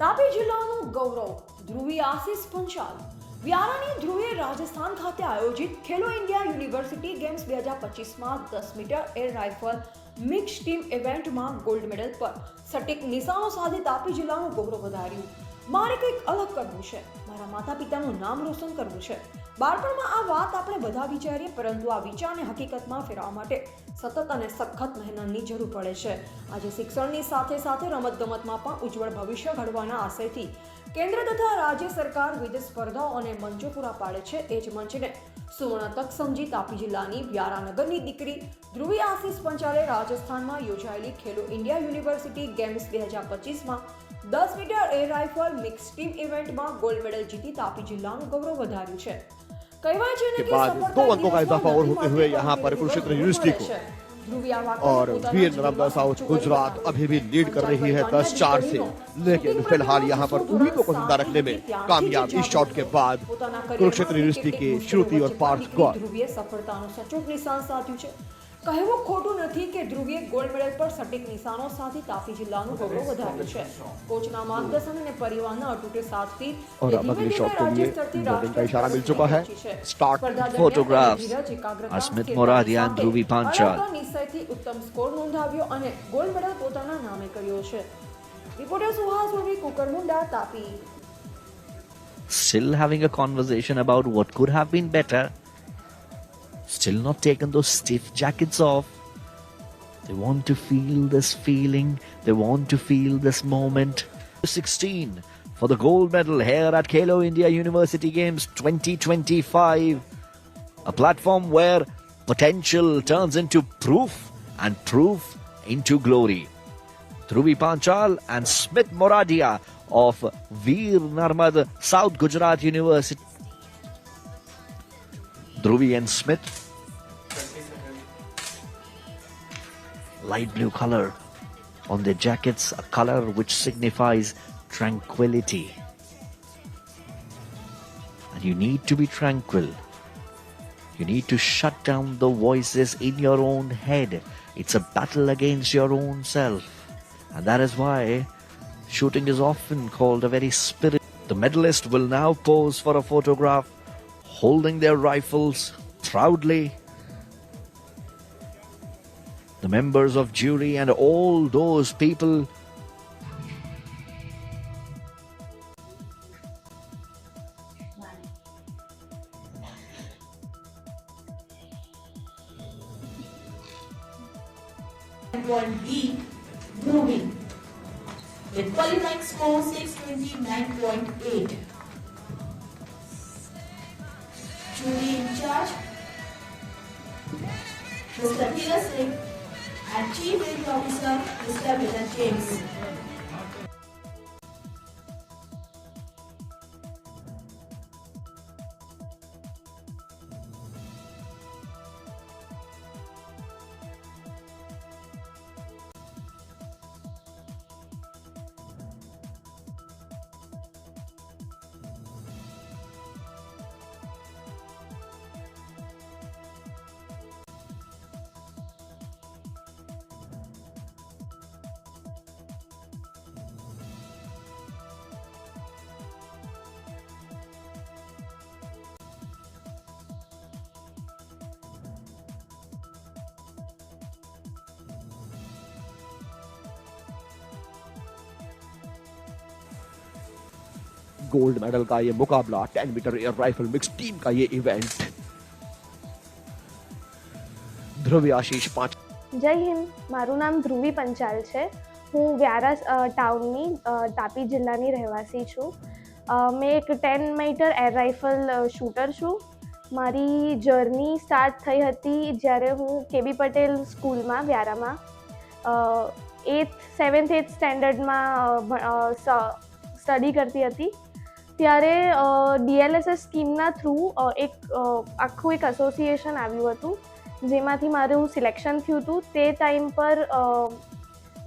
તાપી જિલ્લાનું ગૌરવ, ધ્રુવી આશીષ પંચાલ. વ્યારાની ધ્રુવે રાજસ્થાન ખાતે આયોજિત ખેલો ઇન્ડિયા યુનિવર્સિટી ગેમ્સ બે હજાર પચીસમાં દસ metre air rifle mix team ઇવેન્ટમાં ગોલ્ડ મેડલ પર. સટીક નિશાનો સાથે તાપી જિલ્લાનું ગૌરવ વધાર્યું. મારે કંઈક અલગ કરવું છે. મારા માતા પિતાનું નામ રોશન કરવું છે. બાળપણમાં આ વાત આપણે બધા વિચારીએ, પરંતુ આ વિચારને હકીકતમાં ફેરવવા માટે સતત અને સખત મહેનતની જરૂર પડે છે. આજે શિક્ષણની સાથે સાથે રમતગમતમાં પણ ઉજ્જવળ ભવિષ્ય ઘડવાના આશયથી કેન્દ્ર તથા રાજ્ય સરકાર વિવિધ સ્પર્ધાઓ અને મંચો પૂરા પાડે છે. એ જ મંચને સુવર્ણ તક સમજી તાપી જિલ્લાની વ્યારાનગરની દીકરી ધ્રુવી આશીષ પંચાલે રાજસ્થાનમાં યોજાયેલી ખેલો ઇન્ડિયા યુનિવર્સિટી ગેમ્સ બે હજાર પચીસમાં દસ metre air rifle mix team ઇવેન્ટમાં ગોલ્ડ મેડલ જીતી તાપી જિલ્લાનું ગૌરવ વધાર્યું છે. के बाद दो अंकों का इजाफा और होते हुए यहाँ पर कुरुक्षेत्र यूनिवर्सिटी को और वीर नर्मदा साउथ गुजरात अभी भी लीड कर रही है दस चार से। लेकिन फ़िलहाल यहाँ पर उम्मीदों को ज़िंदा रखने में कामयाब इस शॉट के बाद कुरुक्षेत्र यूनिवर्सिटी के श्रुति और पार्थ गौर। ધ્રુવીએ સફળતાનું સચોટ નિશાન સાધ્યું છે કહેવું ખોટું નથી કે ધ્રુવીએ ગોલ્ડ મેડલ પર સટીક નિશાનો સાથે તાપી જિલ્લાનું ગૌરવ વધાર્યું છે કોચના માર્ગદર્શન અને પરિવારના અતૂટ સાથથી और તે अब ધીમે अगली ધીમે शॉट के રાજ્ય लिए સ્તરથી बॉलिंग का રાષ્ટ્રીય इशारा मिल સ્તર चुका है સુધી પહોંચી છે. स्टार्ट સ્પર્ધા દરમિયાન Photographs. તેણે ધીરજ, એકાગ્રતા, અસ્મિત સ્થિરતા મોરારિયા અને સાથે ધ્રુવી પાંચાલ. અલગ નિશ્ચયથી ઉત્તમ સ્કોર નોંધાવ્યો અને ગોલ્ડ મેડલ પોતાના નામે કર્યો છે reporter Suhas Urvi Kukarmunda Tapi Still having a conversation about what could have been better. Still not taken those stiff jackets off. They want to feel this feeling. They want to feel this moment. 16 for the gold medal here at Kalo India University Games 2025. A platform where potential turns into proof and proof into glory. Dhruvi Panchal and Smith Moradia of Veer Narmad South Gujarat University. Dhruvi and Smith. Light blue color on their jackets, a color which signifies tranquility. And you need to be tranquil. You need to shut down the voices in your own head. It's a battle against your own self. And that is why shooting is often called a very spirit. The medalist will now pose for a photograph holding their rifles proudly. The members of jury and all those people moving. With qualifying score 629.8. Jury in charge, Mr. Peter Singh and Chief Rating Officer, Mr. Vilan James. Gold medal का ये मुकाबला 10 metre air rifle mix team का ये event Dhruvi આશીષ પાંચ જય હિન્દ મારું નામ ધ્રુવી પંચાલ છે હું વ્યારા અ, ટાઉનની અ, તાપી જિલ્લાની રહેવાસી છું અ, મેં એક ten metre air rifle shooter છું મારી જર્ની સ્ટાર્ટ થઈ હતી જ્યારે હું કેબી પટેલ સ્કૂલમાં વ્યારામાં એથ સેવન્થ એથ સ્ટેન્ડર્ડમાં સ્ટડી કરતી હતી ત્યારે ડીએલએસએસ સ્કીમના થ્રુ એક આખું એક એસોસિએશન આવ્યું હતું, જેમાંથી મારું સિલેક્શન થયું હતું. તે ટાઈમ પર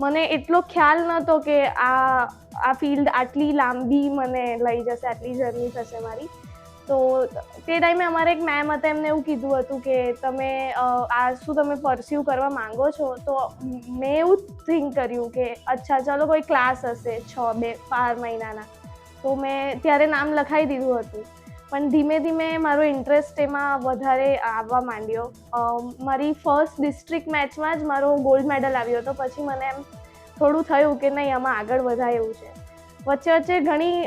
મને એટલો ખ્યાલ નહોતો કે આ આ ફિલ્ડ આટલી લાંબી મને લઈ જશે, આટલી જર્ની થશે મારી. તો તે ટાઈમે અમારે એક મેમ હતા, એમને એવું કીધું હતું કે તમે આ શું તમે પરસ્યુ કરવા માંગો છો? તો મેં એવું થિંક કર્યું કે અચ્છા, ચાલો કોઈ ક્લાસ હશે છ, બે, બાર મહિનાના. તો મેં ત્યારે નામ લખાવી દીધું હતું. પણ ધીમે ધીમે મારો ઇન્ટરેસ્ટ એમાં વધારે આવવા માંડ્યો. મારી ફર્સ્ટ ડિસ્ટ્રિક્ટ મેચમાં જ મારો ગોલ્ડ મેડલ આવ્યો હતો. પછી મને એમ થોડું થયું કે નહીં, આમાં આગળ વધાય એવું છે. વચ્ચે વચ્ચે ઘણી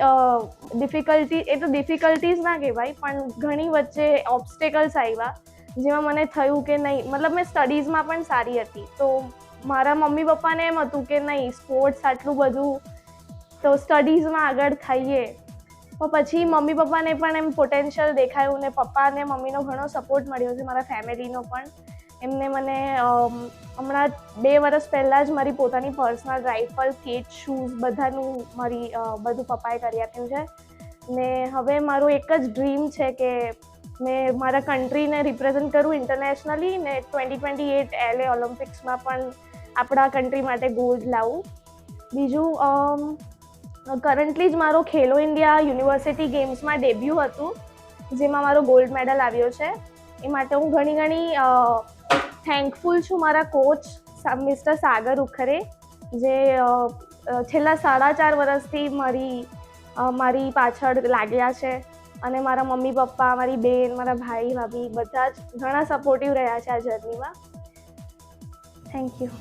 ડિફિકલ્ટી એ તો ડિફિકલ્ટીઝ ના કહેવાય, પણ ઘણી વચ્ચે ઓબ્સ્ટેકલ્સ આવ્યા, જેમાં મને થયું કે નહીં. મતલબ મેં સ્ટડીઝમાં પણ સારી હતી. તો મારા મમ્મી પપ્પાને એમ હતું કે નહીં સ્પોર્ટ્સ આટલું બધું તો સ્ટડીઝમાં આગળ થઈએ. તો પછી મમ્મી પપ્પાને પણ એમ પોટેન્શિયલ દેખાયું ને પપ્પાને મમ્મીનો ઘણો સપોર્ટ મળ્યો છે, મારા ફેમિલીનો પણ. એમને મને હમણાં બે વર્ષ પહેલાં જ મારી પોતાની પર્સનલ રાઇફલ કેચ શૂઝ બધાનું મારી બધું પપ્પાએ કરી આપ્યું છે. ને હવે મારું એક જ ડ્રીમ છે કે મેં મારા કન્ટ્રીને રિપ્રેઝન્ટ કરું ઇન્ટરનેશનલી ને ટ્વેન્ટી ટ્વેન્ટી એટ એલએ ઓલિમ્પિક્સમાં પણ આપણા કન્ટ્રી માટે ગોલ્ડ લાવું. બીજું કરન્ટલી જ મારો ખેલો ઇન્ડિયા યુનિવર્સિટી ગેમ્સમાં ડેબ્યુ હતું, જેમાં મારો ગોલ્ડ મેડલ આવ્યો છે. એ માટે હું ઘણી ઘણી થેન્કફુલ છું મારા કોચ મિસ્ટર સાગર ઉખરે, જે છેલ્લા સાડા ચાર વર્ષથી મારી મારી પાછળ લાગ્યા છે. અને મારા મમ્મી પપ્પા, મારી બેન, મારા ભાઈ, ભાભી બધા જ ઘણા સપોર્ટિવ રહ્યા છે આ જર્નીમાં થેન્ક યુ